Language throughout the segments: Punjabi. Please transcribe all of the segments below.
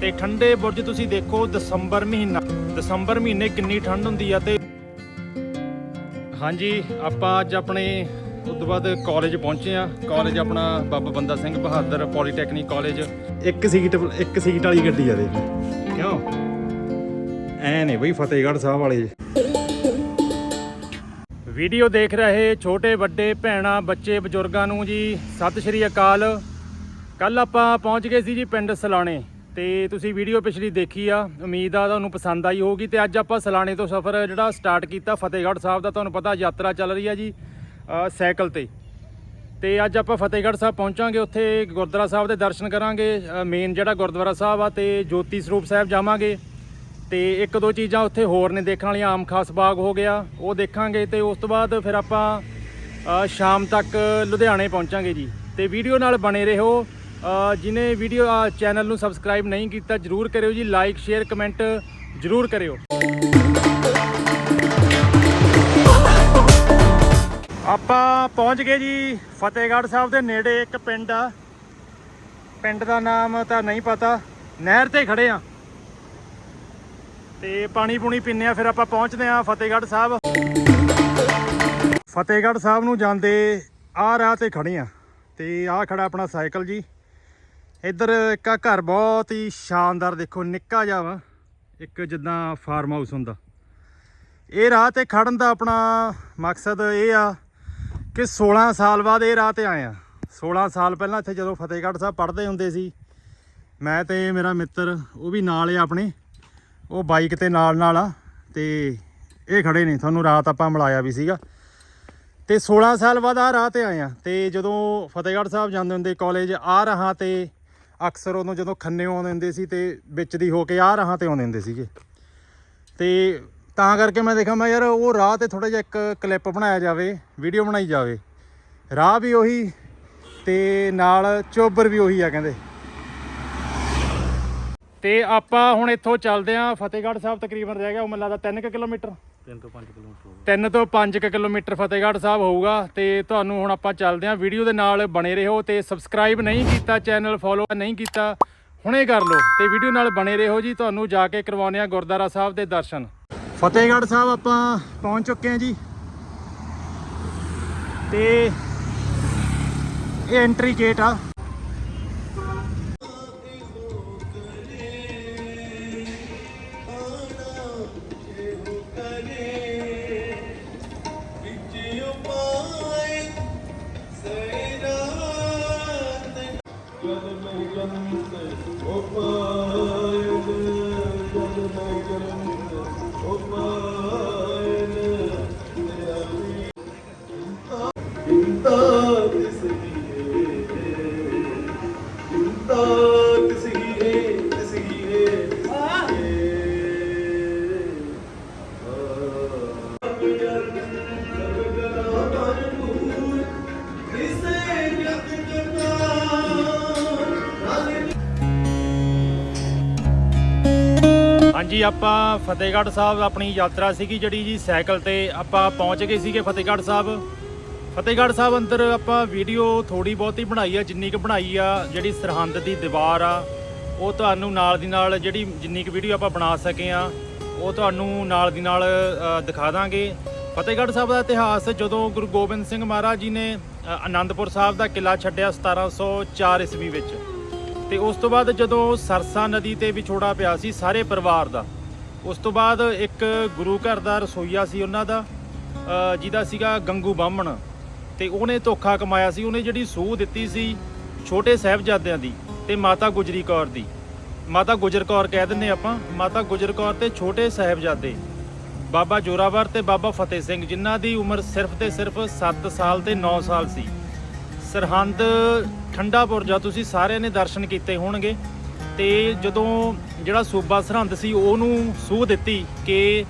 ਤੇ ਠੰਡੇ ਬੁਰਜ ਤੁਸੀਂ ਦੇਖੋ ਦਸੰਬਰ ਮਹੀਨਾ ਦਸੰਬਰ ਮਹੀਨੇ ਕਿੰਨੀ ਠੰਡ ਹੁੰਦੀ ਆ ਤੇ ਹਾਂਜੀ ਆਪਾਂ ਅੱਜ ਆਪਣੇ ਉਸ ਤੋਂ ਬਾਅਦ ਕਾਲਜ ਪਹੁੰਚੇ ਆ। ਕਾਲਜ ਆਪਣਾ ਬਾਬਾ ਬੰਦਾ ਸਿੰਘ ਬਹਾਦਰ ਪੋਲੀਟੈਕਨਿਕ ਕਾਲਜ ਇੱਕ ਸੀਟ ਇੱਕ ਸੀਟ ਵਾਲੀ ਗੱਡੀ ਆ ਦੇਖ ਕਿਉਂ? ਐ ਨੇ ਬਈ ਫਤਿਹਗੜ੍ਹ ਸਾਹਿਬ ਵਾਲੇ। ਵੀਡੀਓ ਦੇਖ ਰਹੇ ਛੋਟੇ ਵੱਡੇ ਭੈਣਾਂ ਬੱਚੇ ਬਜ਼ੁਰਗਾਂ ਨੂੰ ਜੀ ਸਤਿ ਸ਼੍ਰੀ ਅਕਾਲ। ਕੱਲ ਆਪਾਂ ਪਹੁੰਚ ਗਏ ਸੀ ਜੀ ਪਿੰਡ ਸਲਾਣੇ। ਤੇ ਤੁਸੀਂ ਵੀਡੀਓ ਪਿਛਲੀ ਦੇਖੀ ਆ ਉਮੀਦ ਆ ਤੁਹਾਨੂੰ ਪਸੰਦ ਆਈ ਹੋਊਗੀ ਤੇ ਅੱਜ ਆਪਾਂ ਸਲਾਣੇ ਤੋਂ ਸਫ਼ਰ ਜਿਹੜਾ ਸਟਾਰਟ ਕੀਤਾ ਫਤਿਹਗੜ੍ਹ ਸਾਹਿਬ ਦਾ ਤੁਹਾਨੂੰ ਪਤਾ ਯਾਤਰਾ ਚੱਲ ਰਹੀ ਆ ਜੀ ਸਾਈਕਲ ਤੇ। ਤੇ ਅੱਜ ਆਪਾਂ ਫਤਿਹਗੜ੍ਹ ਸਾਹਿਬ ਪਹੁੰਚਾਂਗੇ ਉੱਥੇ ਗੁਰਦੁਆਰਾ ਸਾਹਿਬ ਦੇ ਦਰਸ਼ਨ ਕਰਾਂਗੇ ਮੇਨ ਜਿਹੜਾ ਗੁਰਦੁਆਰਾ ਸਾਹਿਬ ਆ ਤੇ ਜੋਤੀ ਸਰੂਪ ਸਾਹਿਬ ਜਾਵਾਂਗੇ। ਤੇ ਇੱਕ ਦੋ ਚੀਜ਼ਾਂ ਉੱਥੇ ਹੋਰ ਨੇ ਦੇਖਣ ਵਾਲੀਆਂ ਆਮ ਖਾਸ ਬਾਗ ਹੋ ਗਿਆ ਉਹ ਦੇਖਾਂਗੇ ਤੇ ਉਸ ਤੋਂ ਬਾਅਦ ਫਿਰ ਆਪਾਂ ਸ਼ਾਮ ਤੱਕ ਲੁਧਿਆਣੇ ਪਹੁੰਚਾਂਗੇ ਜੀ। ਤੇ ਵੀਡੀਓ ਨਾਲ ਬਣੇ ਰਹੋ। ਅ, ਜਿਨੇ ਵੀਡੀਓ ਚੈਨਲ ਨੂੰ ਸਬਸਕ੍ਰਾਈਬ ਨਹੀਂ ਕੀਤਾ, ਜਰੂਰ ਕਰਿਓ ਜੀ ਲਾਈਕ ਸ਼ੇਅਰ ਕਮੈਂਟ ਜਰੂਰ ਕਰਿਓ। ਆਪਾਂ ਪਹੁੰਚ ਗਏ ਜੀ ਫਤਿਹਗੜ੍ਹ ਸਾਹਿਬ ਦੇ ਨੇੜੇ ਇੱਕ ਪਿੰਡ ਆ। ਪਿੰਡ ਦਾ ਨਾਮ ਤਾਂ ਨਹੀਂ ਪਤਾ। ਨਹਿਰ ਤੇ ਖੜੇ ਆ। ਤੇ ਪਾਣੀ ਪੂਣੀ ਪੀਨੇ ਆ, ਫਿਰ ਆਪਾਂ ਪਹੁੰਚਦੇ ਆ ਫਤਿਹਗੜ੍ਹ ਸਾਹਿਬ। ਫਤਿਹਗੜ੍ਹ ਸਾਹਿਬ ਨੂੰ ਜਾਂਦੇ ਆਹ ਰਾਹ ਤੇ ਖੜੇ ਆ। ਤੇ ਆਹ ਖੜਾ ਆਪਣਾ ਸਾਈਕਲ ਜੀ। ਇੱਧਰ ਇੱਕ ਆ ਘਰ ਬਹੁਤ ਹੀ ਸ਼ਾਨਦਾਰ ਦੇਖੋ, ਨਿੱਕਾ ਜਿਹਾ ਵਾ। ਇੱਕ ਜਿੱਦਾਂ ਫਾਰਮ ਹਾਊਸ ਹੁੰਦਾ। ਇਹ ਰਾਹ ਤੇ ਖੜਨ ਦਾ ਆਪਣਾ ਮਕਸਦ ਇਹ ਆ ਕਿ 16 ਸਾਲ ਬਾਅਦ ਇਹ ਰਾਹ ਤੇ ਆਏ ਆ। 16 ਸਾਲ ਪਹਿਲਾਂ ਇੱਥੇ ਜਦੋਂ ਫਤਿਹਗੜ੍ਹ ਸਾਹਿਬ ਪੜ੍ਹਦੇ ਹੁੰਦੇ ਸੀ, ਮੈਂ ਤੇ ਮੇਰਾ ਮਿੱਤਰ ਉਹ ਵੀ ਨਾਲ ਆ ਆਪਣੇ। ਉਹ ਬਾਈਕ ਤੇ ਨਾਲ ਨਾਲ ਆ ਤੇ ਇਹ ਖੜੇ ਨੇ। ਤੁਹਾਨੂੰ ਰਾਤ ਆਪਾਂ ਮਿਲਾਇਆ ਵੀ ਸੀਗਾ। ਤੇ 16 ਸਾਲ ਬਾਅਦ ਆ ਰਾਹ ਤੇ ਆਏ ਆ। ਤੇ ਜਦੋਂ ਫਤਿਹਗੜ੍ਹ ਸਾਹਿਬ ਜਾਂਦੇ ਹੁੰਦੇ ਕਾਲਜ ਆ ਰਹਾ ਤੇ ਅਕਸਰ ਉਦੋਂ ਜਦੋਂ ਖੰਨੇ ਆਉਂਦੇ ਹੁੰਦੇ ਸੀ ਤੇ ਵਿੱਚ ਦੀ ਹੋ ਕੇ ਆ ਰਾਹਾਂ ਤੇ ਆਉਂਦੇ ਹੁੰਦੇ ਸੀਗੇ। ਤੇ ਤਾਂ ਕਰਕੇ ਮੈਂ ਦੇਖਾਂ ਮੈਂ ਯਾਰ ਉਹ ਰਾਹ ਤੇ ਥੋੜਾ ਜਿਹਾ ਇੱਕ ਕਲਿੱਪ ਬਣਾਇਆ ਜਾਵੇ ਵੀਡੀਓ ਬਣਾਈ ਜਾਵੇ। ਰਾਹ ਵੀ ਉਹੀ ਤੇ ਨਾਲ ਚੋਬਰ ਵੀ ਉਹੀ ਆ ਕਹਿੰਦੇ। ਤੇ ਆਪਾਂ ਹੁਣ ਇੱਥੋਂ ਚੱਲਦੇ ਆਂ ਫਤਿਹਗੜ੍ਹ ਸਾਹਿਬ ਤਕਰੀਬਨ ਰਹਿ ਗਿਆ ਉਹ ਮੈਨੂੰ ਲੱਗਦਾ 3 ਕਿਲੋਮੀਟਰ। 3 ਤੋਂ 5 ਕਿਲੋਮੀਟਰ 3 ਤੋਂ 5 ਕਿਲੋਮੀਟਰ ਫਤਿਹਗੜ੍ਹ ਸਾਹਿਬ ਹੋਊਗਾ ਤੇ ਤੁਹਾਨੂੰ ਹੁਣ ਆਪਾਂ ਚੱਲਦੇ ਆਂ ਵੀਡੀਓ ਦੇ ਨਾਲ ਬਣੇ ਰਹੋ ਤੇ ਸਬਸਕ੍ਰਾਈਬ ਨਹੀਂ ਕੀਤਾ ਚੈਨਲ ਫੋਲੋ ਨਹੀਂ ਕੀਤਾ ਹੁਣੇ ਕਰ ਲਓ ਤੇ ਵੀਡੀਓ ਨਾਲ ਬਣੇ ਰਹੋ ਜੀ। ਤੁਹਾਨੂੰ ਜਾ ਕੇ ਕਰਵਾਉਂਦੇ ਆ ਗੁਰਦੁਆਰਾ ਸਾਹਿਬ ਦੇ ਦਰਸ਼ਨ। ਫਤਿਹਗੜ੍ਹ ਸਾਹਿਬ ਆਪਾਂ ਪਹੁੰਚ ਚੁੱਕੇ ਆਂ ਜੀ। ਤੇ ਇਹ ਐਂਟਰੀ ਗੇਟ ਆ। gönlümde olmaz ਹਾਂਜੀ ਆਪਾਂ ਫਤਿਹਗੜ੍ਹ ਸਾਹਿਬ ਆਪਣੀ ਯਾਤਰਾ ਸੀਗੀ ਜਿਹੜੀ ਜੀ ਸਾਈਕਲ ਤੇ ਆਪਾਂ ਪਹੁੰਚ ਗਏ ਸੀਗੇ ਫਤਿਹਗੜ੍ਹ ਸਾਹਿਬ। ਫਤਿਹਗੜ੍ਹ ਸਾਹਿਬ ਅੰਦਰ ਆਪਾਂ ਵੀਡੀਓ ਥੋੜੀ ਬਹੁਤੀ ਬਣਾਈ ਆ ਜਿੰਨੀ ਕੁ ਬਣਾਈ ਆ ਜਿਹੜੀ ਸਰਹੰਦ ਦੀ ਦੀਵਾਰ ਆ ਉਹ ਤੁਹਾਨੂੰ ਨਾਲ ਦੀ ਨਾਲ ਜਿਹੜੀ ਜਿੰਨੀ ਕੁ ਵੀਡੀਓ ਆਪਾਂ ਬਣਾ ਸਕੇ ਆ ਉਹ ਤੁਹਾਨੂੰ ਨਾਲ ਦੀ ਨਾਲ ਦਿਖਾ ਦਾਂਗੇ। ਫਤਿਹਗੜ੍ਹ ਸਾਹਿਬ ਦਾ ਇਤਿਹਾਸ ਜਦੋਂ ਗੁਰੂ ਗੋਬਿੰਦ ਸਿੰਘ ਮਹਾਰਾਜ ਜੀ ਨੇ ਅ, ਆਨੰਦਪੁਰ ਸਾਹਿਬ ਦਾ ਕਿਲਾ ਛੱਡਿਆ 1704 ਈਸਵੀ ਵਿੱਚ। ਤੇ ਉਸ ਤੋਂ ਬਾਅਦ ਜਦੋਂ ਸਰਸਾ ਨਦੀ ਤੇ ਵਿਛੋੜਾ ਪਿਆ ਸੀ ਸਾਰੇ ਪਰਿਵਾਰ ਦਾ, ਉਸ ਤੋਂ ਬਾਅਦ ਇੱਕ ਗੁਰੂ ਘਰ ਦਾ ਰਸੋਈਆ ਸੀ ਉਹਨਾਂ ਦਾ ਜਿਹਦਾ ਸੀਗਾ ਗੰਗੂ ਬਾਹਮਣ। ਤੇ ਉਹਨੇ ਧੋਖਾ ਕਮਾਇਆ ਸੀ, ਉਹਨੇ ਜਿਹੜੀ ਸੂਹ ਦਿੱਤੀ ਸੀ ਛੋਟੇ ਸਾਹਿਬਜ਼ਾਦਿਆਂ ਦੀ ਤੇ ਮਾਤਾ ਗੁਜਰੀ ਕੌਰ ਦੀ। ਮਾਤਾ ਗੁਜਰ ਕੌਰ ਕਹਿ ਦਿੰਨੇ ਆਪਾਂ, ਮਾਤਾ ਗੁਜਰ ਕੌਰ ਤੇ ਛੋਟੇ ਸਾਹਿਬਜ਼ਾਦੇ, ਬਾਬਾ ਜੋਰਾਵਰ ਤੇ ਬਾਬਾ ਫਤਿਹ ਸਿੰਘ, ਜਿਨ੍ਹਾਂ ਦੀ ਉਮਰ ਸਿਰਫ ਤੇ ਸਿਰਫ 7 ਸਾਲ ਤੇ 9 ਸਾਲ ਸੀ। ਸਰਹੰਦ ਠੰਡਾ ਬੁਰਜ ਆ ਤੁਸੀਂ ਸਾਰਿਆਂ ਨੇ ਦਰਸ਼ਨ ਕੀਤੇ ਹੋਣਗੇ। ਤੇ ਜਦੋਂ ਜਿਹੜਾ ਸੂਬਾ ਸਰਹੰਦ ਸੀ, ਉਹਨੂੰ ਸੂਹ ਦਿੱਤੀ ਕਿ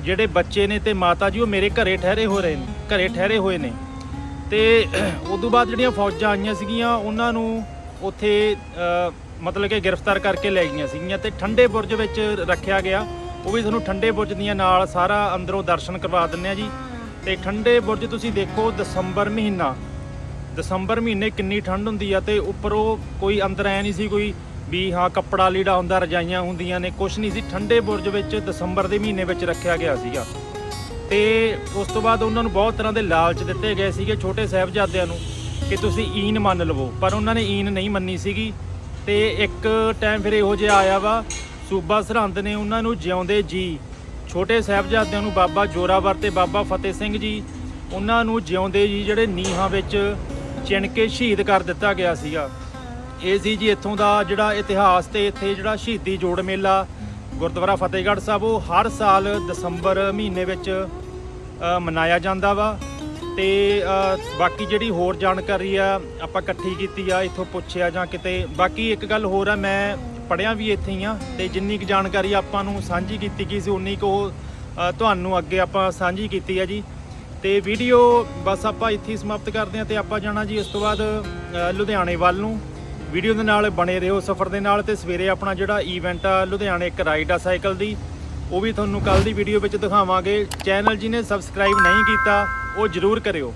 ਜਿਹੜੇ ਬੱਚੇ ਨੇ ਤੇ ਮਾਤਾ ਜੀ, ਉਹ ਮੇਰੇ ਘਰੇ ਠਹਿਰੇ ਹੋ ਰਹੇ ਨੇ, ਘਰੇ ਠਹਿਰੇ ਹੋਏ ਨੇ। ਤੇ ਤੋਂ ਬਾਅਦ ਜਿਹੜੀਆਂ ਫੌਜਾਂ ਆਈਆਂ ਸੀਗੀਆਂ, ਉਹਨਾਂ ਨੂੰ ਉੱਥੇ ਮਤਲਬ ਕਿ ਗ੍ਰਿਫਤਾਰ ਕਰਕੇ ਲੈ ਗਈਆਂ ਸੀਗੀਆਂ ਤੇ ਠੰਡੇ ਬੁਰਜ ਵਿੱਚ ਰੱਖਿਆ ਗਿਆ। ਉਹ ਵੀ ਤੁਹਾਨੂੰ ਠੰਡੇ ਬੁਰਜ ਦੀਆਂ ਨਾਲ ਸਾਰਾ ਅੰਦਰੋਂ ਦਰਸ਼ਨ ਕਰਵਾ ਦਿੰਨੇ ਆ ਜੀ। ਤੇ ਠੰਡੇ ਬੁਰਜ ਤੁਸੀਂ ਦੇਖੋ ਦਸੰਬਰ ਮਹੀਨਾ ਦਸੰਬਰ ਮਹੀਨੇ ਕਿੰਨੀ ਠੰਡ ਹੁੰਦੀ ਆ ਤੇ ਉੱਪਰੋਂ ਕੋਈ ਅੰਦਰ ਐ ਨਹੀਂ ਸੀ ਕੋਈ ਵੀ ਹਾਂ ਕੱਪੜਾ ਲੀੜਾ ਹੁੰਦਾ, ਰਜਾਈਆਂ ਹੁੰਦੀਆਂ ਨੇ, ਕੁਛ ਨਹੀਂ ਸੀ। ਠੰਡੇ ਬੁਰਜ ਵਿੱਚ ਦਸੰਬਰ ਦੇ ਮਹੀਨੇ ਵਿੱਚ ਰੱਖਿਆ ਗਿਆ ਸੀਗਾ। ਤੇ ਉਸ ਤੋਂ ਬਾਅਦ ਉਹਨਾਂ ਨੂੰ ਬਹੁਤ ਤਰ੍ਹਾਂ ਦੇ ਲਾਲਚ ਦਿੱਤੇ ਗਏ ਸੀਗੇ ਛੋਟੇ ਸਾਹਿਬਜ਼ਾਦਿਆਂ ਨੂੰ ਕਿ ਤੁਸੀਂ ਈਨ ਮੰਨ ਲਵੋ। ਪਰ ਉਹਨਾਂ ਨੇ ਈਨ ਨਹੀਂ ਮੰਨੀ ਸੀਗੀ ਤੇ ਇੱਕ ਟਾਈਮ ਫਿਰ ਇਹੋ ਜਿਹਾ ਆਇਆ ਵਾ, ਸੂਬਾ ਸਰਹੰਦ ਨੇ ਉਹਨਾਂ ਨੂੰ ਜਿਉਂਦੇ ਜੀ। ਛੋਟੇ ਸਾਹਿਬਜ਼ਾਦਿਆਂ ਨੂੰ ਬਾਬਾ ਜੋਰਾਵਰ ਤੇ ਬਾਬਾ ਫਤਿਹ ਸਿੰਘ ਜੀ, ਉਹਨਾਂ ਨੂੰ ਜਿਉਂਦੇ ਜੀ ਜਿਹੜੇ ਨੀਹਾਂ ਵਿੱਚ ਚਿਣ ਕੇ ਸ਼ਹੀਦ ਕਰ ਦਿੱਤਾ ਗਿਆ ਸੀਗਾ। ਇਹ ਸੀ ਜੀ ਇੱਥੋਂ ਦਾ ਜਿਹੜਾ ਇਤਿਹਾਸ ਤੇ ਇੱਥੇ ਜਿਹੜਾ ਸ਼ਹੀਦੀ ਜੋੜ ਮੇਲਾ ਗੁਰਦੁਆਰਾ ਫਤਿਹਗੜ੍ਹ ਸਾਹਿਬ, ਉਹ ਹਰ ਸਾਲ ਦਸੰਬਰ ਮਹੀਨੇ ਵਿੱਚ ਮਨਾਇਆ ਜਾਂਦਾ ਵਾ ਤੇ ਬਾਕੀ ਜਿਹੜੀ ਹੋਰ ਜਾਣਕਾਰੀ ਆ, ਆਪਾਂ ਇਕੱਠੀ ਕੀਤੀ ਆ, ਇੱਥੋਂ ਪੁੱਛਿਆ ਜਾਂ ਕਿਤੇ। ਬਾਕੀ ਇੱਕ ਗੱਲ ਹੋਰ ਆ, ਮੈਂ ਪੜਿਆ ਵੀ ਇੱਥੇ ਹੀ ਆ ਤੇ ਜਿੰਨੀ ਕੁ ਜਾਣਕਾਰੀ ਆਪਾਂ ਨੂੰ ਸਾਂਝੀ ਕੀਤੀ ਗਈ ਸੀ, ਉਨੀ ਕੁ ਉਹ ਤੁਹਾਨੂੰ ਅੱਗੇ ਆਪਾਂ ਸਾਂਝੀ ਕੀਤੀ ਆ ਜੀ। ਤੇ ਵੀਡੀਓ ਬਸ ਆਪਾਂ ਇੱਥੇ ਹੀ ਸਮਾਪਤ ਕਰਦੇ ਹਾਂ ਤੇ ਆਪਾਂ ਜਾਣਾ ਜੀ ਇਸ ਤੋਂ ਬਾਅਦ ਲੁਧਿਆਣੇ ਵੱਲ ਨੂੰ। ਵੀਡੀਓ ਦੇ ਨਾਲ ਬਣੇ ਰਹੋ ਸਫ਼ਰ ਦੇ ਨਾਲ ਤੇ ਸਵੇਰੇ ਆਪਣਾ ਜਿਹੜਾ ਇਵੈਂਟ ਆ, ਲੁਧਿਆਣੇ ਇੱਕ ਰਾਈਡ ਆ ਸਾਈਕਲ ਦੀ, ਉਹ ਵੀ ਤੁਹਾਨੂੰ ਕੱਲ ਦੀ ਵੀਡੀਓ ਵਿੱਚ ਦਿਖਾਵਾਂਗੇ। ਚੈਨਲ ਜਿਹਨੇ ਸਬਸਕ੍ਰਾਈਬ ਨਹੀਂ ਕੀਤਾ, ਉਹ ਜਰੂਰ ਕਰਿਓ।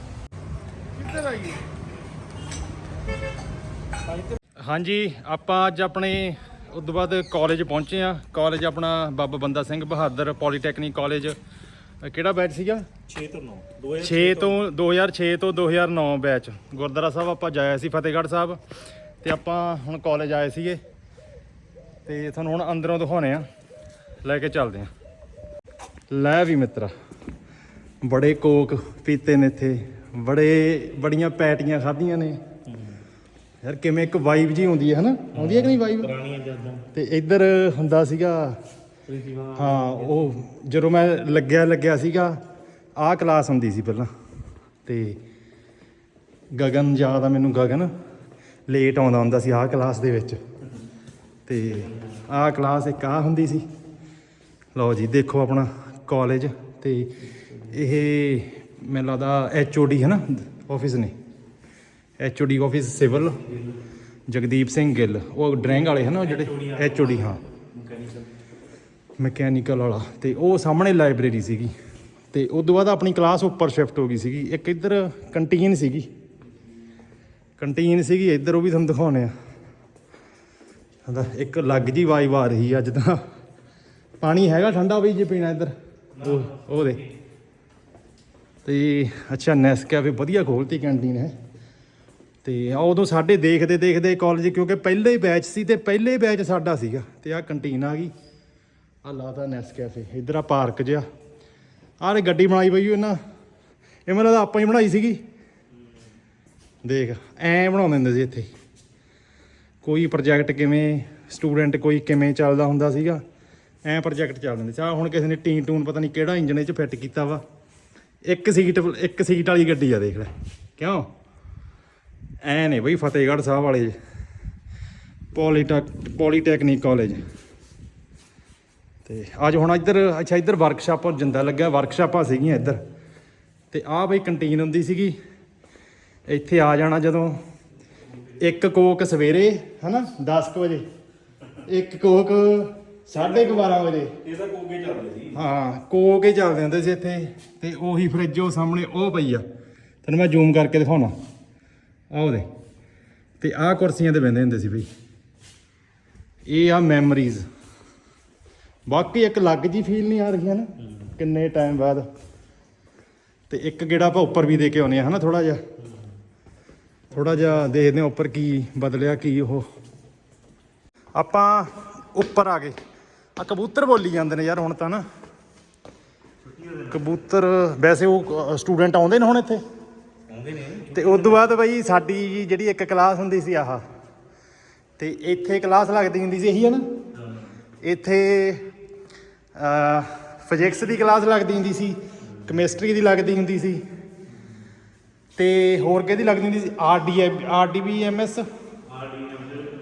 ਹਾਂਜੀ, ਆਪਾਂ ਅੱਜ ਆਪਣੇ ਉਦੋਂ ਬਾਅਦ ਕਾਲਜ ਪਹੁੰਚੇ ਆ ਕਾਲਜ ਆਪਣਾ ਬਾਬਾ ਬੰਦਾ ਸਿੰਘ ਬਹਾਦਰ ਪੋਲੀਟੈਕਨਿਕ ਕਾਲਜ ਅ, ਕਿਹੜਾ ਬੈਚ ਸੀਗਾ? 6 ਤੋਂ 9 6 ਤੋਂ 2006 ਤੋਂ 2009 ਬੈਚ ਗੁਰਦੁਆਰਾ ਸਾਹਿਬ ਆਪਾਂ ਜਾਇਆ ਸੀ ਫਤਿਹਗੜ੍ਹ ਸਾਹਿਬ। ਤੇ ਆਪਾਂ ਹੁਣ ਕਾਲਜ ਆਏ ਸੀਗੇ। ਤੇ ਤੁਹਾਨੂੰ ਹੁਣ ਅੰਦਰੋਂ ਦਿਖਾਉਣੇ ਆ। ਲੈ ਕੇ ਚੱਲਦੇ ਆ। ਲੈ ਵੀ ਮਿੱਤਰਾ ਬੜੇ ਕੋਕ ਪੀਤੇ ਨੇ ਇੱਥੇ। ਬੜੇ ਬੜੀਆਂ ਪੈਟੀਆਂ ਖਾਧੀਆਂ ਨੇ। ਯਾਰ ਕਿਵੇਂ ਇੱਕ ਵਾਈਬ ਜੀ ਹੁੰਦੀ ਹੈ ਹਨਾ? ਆਉਂਦੀ ਹੈ ਕਿ ਨਹੀਂ ਵਾਈਬ ਪੁਰਾਣੀਆਂ ਯਾਦਾਂ। ਤੇ ਇੱਧਰ ਹੁੰਦਾ ਸੀਗਾ ਹਾਂ ਉਹ ਜਦੋਂ ਮੈਂ ਲੱਗਿਆ ਲੱਗਿਆ ਸੀਗਾ ਆਹ ਕਲਾਸ ਹੁੰਦੀ ਸੀ ਪਹਿਲਾਂ। ਤੇ ਗਗਨ ਯਾਦ ਆ ਮੈਨੂੰ ਗਗਨ ਲੇਟ ਆਉਂਦਾ ਹੁੰਦਾ ਸੀ ਆਹ ਕਲਾਸ ਦੇ ਵਿੱਚ। ਤੇ ਆਹ ਕਲਾਸ ਇੱਕ ਆ ਹੁੰਦੀ ਸੀ। ਲਓ ਜੀ ਦੇਖੋ ਆਪਣਾ ਕਾਲਜ ਤੇ ਇਹ ਮੈਨੂੰ ਲੱਗਦਾ ਐਚਓਡੀ ਹੈ ਨਾ ਆਫਿਸ ਨੇ। HOD office civil Jagdeep Singh Gill. ਉਹ ਡਰੈਂਗ ਵਾਲੇ ਹਨ ਉਹ ਜਿਹੜੇ? ਐਚਓਡੀ ਹਾਂ। ਮਕੈਨੀਕਲ ਵਾਲਾ ਤੇ ਉਹ ਸਾਹਮਣੇ ਲਾਇਬ੍ਰੇਰੀ ਸੀਗੀ ਤੇ ਉਸ ਤੋਂ ਬਾਅਦ ਆਪਣੀ ਕਲਾਸ ਉੱਪਰ ਸ਼ਿਫਟ ਹੋ ਗਈ ਸੀਗੀ। ਇੱਕ ਇੱਧਰ ਕੰਟੀਨ ਸੀਗੀ। ਕੰਟੀਨ ਸੀਗੀ ਇੱਧਰ ਉਹ ਵੀ ਤੁਹਾਨੂੰ ਦਿਖਾਉਣੇ ਆ ਕਹਿੰਦਾ ਇੱਕ ਲੱਗ ਜੀ ਵਾਈ ਆ ਰਹੀ ਅੱਜ ਤਾਂ। ਪਾਣੀ ਹੈਗਾ ਠੰਡਾ ਬਈ ਜੇ ਪੀਣਾ ਇੱਧਰ। ਉਹ ਉਹ ਦੇ ਤੇ ਅੱਛਾ ਨੈਸਕੈਫੇ ਵਧੀਆ ਖੋਲਤੀ ਕੈਂਟੀਨ ਹੈ। ਤੇ ਆ ਉਦੋਂ ਸਾਡੇ ਦੇਖਦੇ ਦੇਖਦੇ ਕਾਲਜ ਕਿਉਂਕਿ ਪਹਿਲੇ ਹੀ ਬੈਚ ਸੀ ਤੇ ਪਹਿਲੇ ਬੈਚ ਸਾਡਾ ਸੀਗਾ ਤੇ ਆ ਕੰਟੀਨ ਆ ਗਈ। ਆ ਨੈਸ ਕੈਫੇ ਇਧਰ ਆ ਪਾਰਕ ਜਿਆ ਆਹ ਗੱਡੀ ਬਣਾਈ ਬਈ ਇਹਨਾਂ ਇਹ ਮੈਨੂੰ ਤਾਂ ਆਪਾਂ ਹੀ ਬਣਾਈ ਸੀਗੀ। ਦੇਖ, ਐ ਬਣਾਉਂਦੇ ਹੁੰਦੇ ਸੀ ਇੱਥੇ। ਕੋਈ ਪ੍ਰੋਜੈਕਟ ਕਿਵੇਂ ਸਟੂਡੈਂਟ ਕੋਈ ਕਿਵੇਂ ਚੱਲਦਾ ਹੁੰਦਾ ਸੀਗਾ, ਐ ਪ੍ਰੋਜੈਕਟ ਚੱਲ ਹੁੰਦੇ ਸੀ। ਆ ਹੁਣ ਕਿਸੇ ਨੇ ਟੀਨ ਟੂਨ ਪਤਾ ਨਹੀਂ ਕਿਹੜਾ ਇੰਜਨ ਇਹ ਚ ਫਿੱਟ ਕੀਤਾ ਵਾ। ਇੱਕ ਸੀਟ ਇੱਕ ਸੀਟ ਵਾਲੀ ਗੱਡੀ ਆ, ਦੇਖ ਲੈ। ਕਿਉਂ? ਐ ਨੇ ਬਈ ਫਤਿਹਗੜ੍ਹ ਸਾਹਿਬ ਵਾਲੇ। ਪੋਲੀਟੈਕ ਪੋਲੀਟੈਕਨਿਕ ਕਾਲਜ ਤੇ ਅੱਜ ਹੁਣ ਇੱਧਰ ਅੱਛਾ ਇੱਧਰ ਵਰਕਸ਼ਾਪ ਜਿੰਦਾ ਲੱਗਿਆ ਵਰਕਸ਼ਾਪਾਂ ਸੀਗੀਆਂ ਇੱਧਰ। ਤੇ ਆਹ ਬਈ ਕੰਟੀਨ ਹੁੰਦੀ ਸੀਗੀ। ਇੱਥੇ ਆ ਜਾਣਾ ਜਦੋਂ ਇੱਕ ਕੋਕ ਸਵੇਰੇ ਹਨਾ 10 ਕੁ ਵਜੇ। ਇੱਕ ਕੋਕ 12:30 ਵਜੇ। ਇਹ ਤਾਂ ਕੋਗੇ ਚੱਲਦੇ ਸੀ। ਹਾਂ ਕੋਕ ਚੱਲਦੇ ਹੁੰਦੇ ਸੀ ਇੱਥੇ। ਤੇ ਉਹੀ ਫ੍ਰਿਜ ਉਹ ਸਾਹਮਣੇ ਉਹ ਪਈ ਆ। ਤੈਨੂੰ ਮੈਂ ਜ਼ੂਮ ਕਰਕੇ ਦਿਖਾਉਣਾ। ਆਹ ਉਹਦੇ। ਤੇ ਆਹ ਕੁਰਸੀਆਂ ਤੇ ਬੈੰਦੇ ਹੁੰਦੇ ਸੀ ਬਈ। ਇਹ ਆ ਮੈਮਰੀਜ਼ ਬਾਕੀ ਇੱਕ ਲੱਗ ਜੀ ਫੀਲ ਨਹੀਂ ਆ ਰਹੀ ਹੈ ਨਾ ਕਿੰਨੇ ਟਾਈਮ ਬਾਅਦ। ਤੇ ਇੱਕ ਗੇੜਾ ਆਪਾਂ ਉੱਪਰ ਵੀ ਦੇ ਕੇ ਆਉਨੇ ਆ ਹਨਾ ਥੋੜਾ ਜਿਹਾ। ਥੋੜਾ ਜਿਹਾ ਦੇਖਦੇ ਹਾਂ ਉੱਪਰ ਕੀ ਬਦਲਿਆ ਕੀ ਉਹ। ਆਪਾਂ ਉੱਪਰ ਆ ਗਏ। ਆ ਕਬੂਤਰ ਬੋਲੀ ਜਾਂਦੇ ਨੇ ਯਾਰ ਹੁਣ ਤਾਂ ਨਾ। ਕਬੂਤਰ ਵੈਸੇ ਉਹ ਸਟੂਡੈਂਟ ਆਉਂਦੇ ਨੇ ਹੁਣ ਇੱਥੇ? ਆਉਂਦੇ ਨੇ। ਤੇ ਉਸ ਤੋਂ ਬਾਅਦ ਬਈ ਸਾਡੀ ਜਿਹੜੀ ਇੱਕ ਕਲਾਸ ਹੁੰਦੀ ਸੀ ਆਹ। ਤੇ ਇੱਥੇ ਕਲਾਸ ਲੱਗਦੀ ਹੁੰਦੀ ਸੀ ਇਹੀ ਹੈ। ਨਾ ਇੱਥੇ ਫਿਜ਼ਿਕਸ ਦੀ ਕਲਾਸ ਲੱਗਦੀ ਹੁੰਦੀ ਸੀ ਕੈਮਿਸਟਰੀ ਦੀ ਲੱਗਦੀ ਹੁੰਦੀ ਸੀ, ਤੇ ਹੋਰ ਕਿਹਦੀ ਲੱਗਦੀ ਹੁੰਦੀ ਸੀ? R D R D B RD RDBMS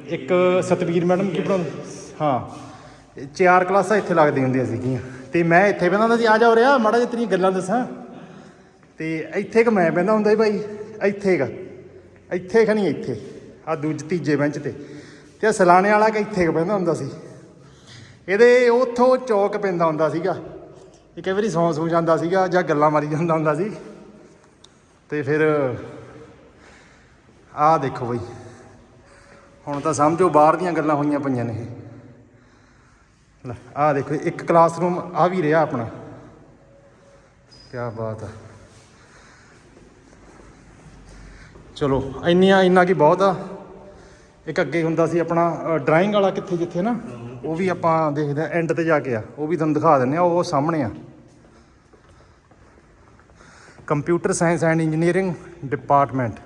ਇੱਕ ਸਤਵੀਰ ਮੈਡਮ ਕੀ ਪੜਾਉਂਦੇ ਹਾਂ, ਇਹ ਚਾਰ ਕਲਾਸਾਂ ਇੱਥੇ ਲੱਗਦੀਆਂ ਹੁੰਦੀਆਂ ਸੀਗੀਆਂ। ਤੇ ਮੈਂ ਇੱਥੇ ਬਹਿੰਦਾ ਹੁੰਦਾ ਸੀ। ਆ ਜਾ ਰਿਹਾ ਮਾੜਾ ਜਿਹਾ ਤੇਰੀਆਂ ਗੱਲਾਂ ਦੱਸਾਂ। ਤੇ ਇੱਥੇ ਕ ਮੈਂ ਬਹਿੰਦਾ ਹੁੰਦਾ ਸੀ ਭਾਈ ਇੱਥੇ ਕ ਇੱਥੇ ਕ ਨਹੀਂ, ਇੱਥੇ ਆ ਦੂਜੇ ਤੀਜੇ ਬੈਂਚ ਤੇ। ਤੇ ਆਹ ਸਲਾਣੇ ਵਾਲਾ ਕ ਇੱਥੇ ਕ ਬਹਿੰਦਾ ਹੁੰਦਾ ਸੀ। ਇਹਦੇ ਉੱਥੋਂ ਚੌਕ ਪੈਂਦਾ ਹੁੰਦਾ ਸੀਗਾ। ਇਹ ਕਈ ਵਾਰੀ ਸੌਂ ਸੂ ਜਾਂਦਾ ਸੀਗਾ ਜਾਂ ਗੱਲਾਂ ਮਾਰੀ ਜਾਂਦਾ ਹੁੰਦਾ ਸੀ। ਤੇ ਫਿਰ ਆਹ ਦੇਖੋ ਬਈ, ਹੁਣ ਤਾਂ ਸਮਝੋ ਬਾਹਰ ਦੀਆਂ ਗੱਲਾਂ ਹੋਈਆਂ ਪਈਆਂ ਨੇ ਇਹ। ਆਹ ਦੇਖੋ, ਇੱਕ ਕਲਾਸਰੂਮ ਆ ਵੀ ਰਿਹਾ ਆਪਣਾ। ਕੀ ਬਾਤ ਆ। ਚਲੋ, ਇੰਨੀਆਂ ਇੰਨਾ ਕੀ ਬਹੁਤ ਆ। ਇੱਕ ਅੱਗੇ ਹੁੰਦਾ ਸੀ ਆਪਣਾ ਡਰਾਇੰਗ ਵਾਲਾ ਕਿੱਥੇ, ਜਿੱਥੇ ਨਾ? ਉਹ ਵੀ ਆਪਾਂ ਦੇਖਦੇ ਆ ਐਂਡ ਤੇ ਜਾ ਕੇ ਆ। ਉਹ ਵੀ ਤੁਹਾਨੂੰ ਦਿਖਾ ਦਿੰਨੇ ਆ ਉਹ ਸਾਹਮਣੇ ਆ। Computer science and engineering department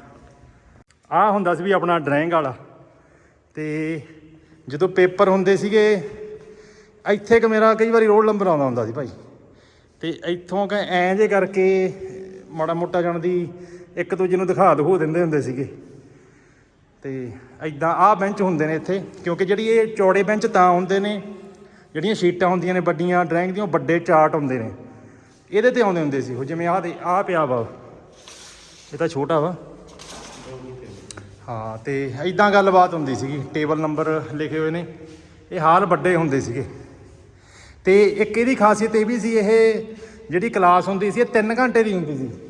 ਆ ਹੁੰਦਾ ਸੀ ਵੀ ਆਪਣਾ ਡਰਾਇੰਗ ਵਾਲਾ। ਤੇ ਜਦੋਂ ਪੇਪਰ ਹੁੰਦੇ ਸੀਗੇ, ਇੱਥੇ ਕਿ ਮੇਰਾ ਕਈ ਵਾਰੀ ਰੋਲ ਨੰਬਰ ਆਉਂਦਾ ਹੁੰਦਾ ਸੀ ਭਾਈ। ਤੇ ਇੱਥੋਂ ਕਿ ਐਂ ਜੇ ਕਰਕੇ ਮਾੜਾ ਮੋਟਾ ਜਾਣ ਦੀ ਇੱਕ ਦੂਜੇ ਨੂੰ ਦਿਖਾ ਦਿਖੋ ਦਿੰਦੇ ਹੁੰਦੇ ਸੀਗੇ। ਤੇ ਐਦਾਂ ਆਹ ਬੈਂਚ ਹੁੰਦੇ ਨੇ ਇੱਥੇ, ਕਿਉਂਕਿ ਜਿਹੜੀ ਇਹ ਚੌੜੇ ਬੈਂਚ ਤਾਂ ਹੁੰਦੇ ਨੇ, ਜਿਹੜੀਆਂ ਸ਼ੀਟਾਂ ਹੁੰਦੀਆਂ ਨੇ ਵੱਡੀਆਂ ਡਰਾਇੰਗ ਦੀਆਂ, ਉਹ ਵੱਡੇ ਚਾਰਟ ਹੁੰਦੇ ਨੇ। ਇਹਦੇ ਤੇ ਆਉਂਦੇ ਹੁੰਦੇ ਸੀ ਉਹ, ਜਿਵੇਂ ਆਹ ਦੇ, ਆਹ ਪਿਆ ਵਾ ਇਹ ਤਾਂ ਛੋਟਾ ਵਾ। ਹਾਂ, ਤੇ ਐਦਾਂ ਗੱਲਬਾਤ ਹੁੰਦੀ ਸੀਗੀ ਟੇਬਲ ਨੰਬਰ ਲਿਖੇ ਹੋਏ ਨੇ। ਇਹ ਹਾਲ ਵੱਡੇ ਹੁੰਦੇ ਸੀਗੇ। ਤੇ ਇੱਕ ਇਹਦੀ ਖਾਸੀਅਤ ਇਹ ਵੀ ਸੀ, ਇਹ ਜਿਹੜੀ ਕਲਾਸ ਹੁੰਦੀ ਸੀ, ਇਹ 3 ਘੰਟੇ ਦੀ ਹੁੰਦੀ ਸੀ।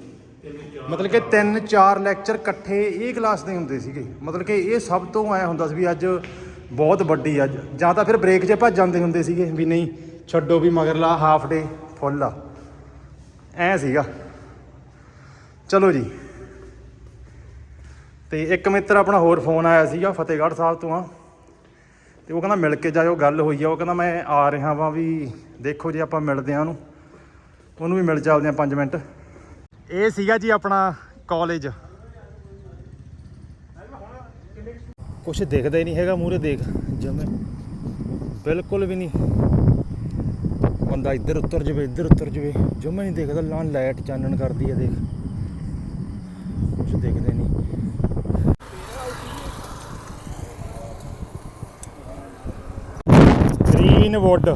ਮਤਲਬ ਕਿ 3-4 ਲੈਕਚਰ ਇਕੱਠੇ ਇਹ ਕਲਾਸ ਦੇ ਹੁੰਦੇ ਸੀਗੇ। ਮਤਲਬ ਕਿ ਇਹ ਸਭ ਤੋਂ ਐ ਹੁੰਦਾ ਸੀ ਵੀ ਅੱਜ ਬਹੁਤ ਵੱਡੀ ਅੱਜ ਜਾਂ ਤਾਂ ਫਿਰ ਬ੍ਰੇਕ 'ਚ ਭੱਜ ਜਾਂਦੇ ਹੁੰਦੇ ਸੀਗੇ ਵੀ ਨਹੀਂ, ਛੱਡੋ ਵੀ ਮਗਰਲਾ ਹਾਫ ਡੇ ਫੁੱਲ ਆ। ਐ ਸੀਗਾ। ਚਲੋ ਜੀ। ਤੇ ਇੱਕ ਮਿੱਤਰ ਆਪਣਾ ਹੋਰ ਫੋਨ ਆਇਆ ਸੀਗਾ, ਫਤਿਹਗੜ੍ਹ ਸਾਹਿਬ ਤੋਂ ਆ। ਤੇ ਉਹ ਕਹਿੰਦਾ, ਮਿਲ ਕੇ ਜਾਇਓ, ਗੱਲ ਹੋਈ ਆ। ਉਹ ਕਹਿੰਦਾ, ਮੈਂ ਆ ਰਿਹਾ ਵਾਂ ਵੀ ਦੇਖੋ ਜੇ ਆਪਾਂ ਮਿਲਦੇ ਆ ਉਹਨੂੰ। ਉਹਨੂੰ ਵੀ ਮਿਲ ਚੱਲਦੇ ਆ 5 ਮਿੰਟ। ਇਹ ਸੀਗਾ ਜੀ ਆਪਣਾ ਕਾਲਜ ਕੁਛ ਦਿਖਦਾ ਹੀ ਨਹੀਂ ਹੈਗਾ ਮੂਰੇ ਦੇਖ ਜਿਵੇਂ ਬਿਲਕੁਲ ਵੀ ਨਹੀਂ। ਬੰਦਾ ਇੱਧਰ ਉੱਤਰ ਜਵੇ, ਇੱਧਰ ਉੱਤਰ ਜਵੇ, ਜਮੇ ਨਹੀਂ ਦੇਖਦਾ, ਲਾਂ ਲਾਈਟ ਚਾਨਣ ਕਰਦੀ ਹੈ ਦੇਖ। ਕੁਛ ਦੇਖਦੇ ਨਹੀਂ। Green wood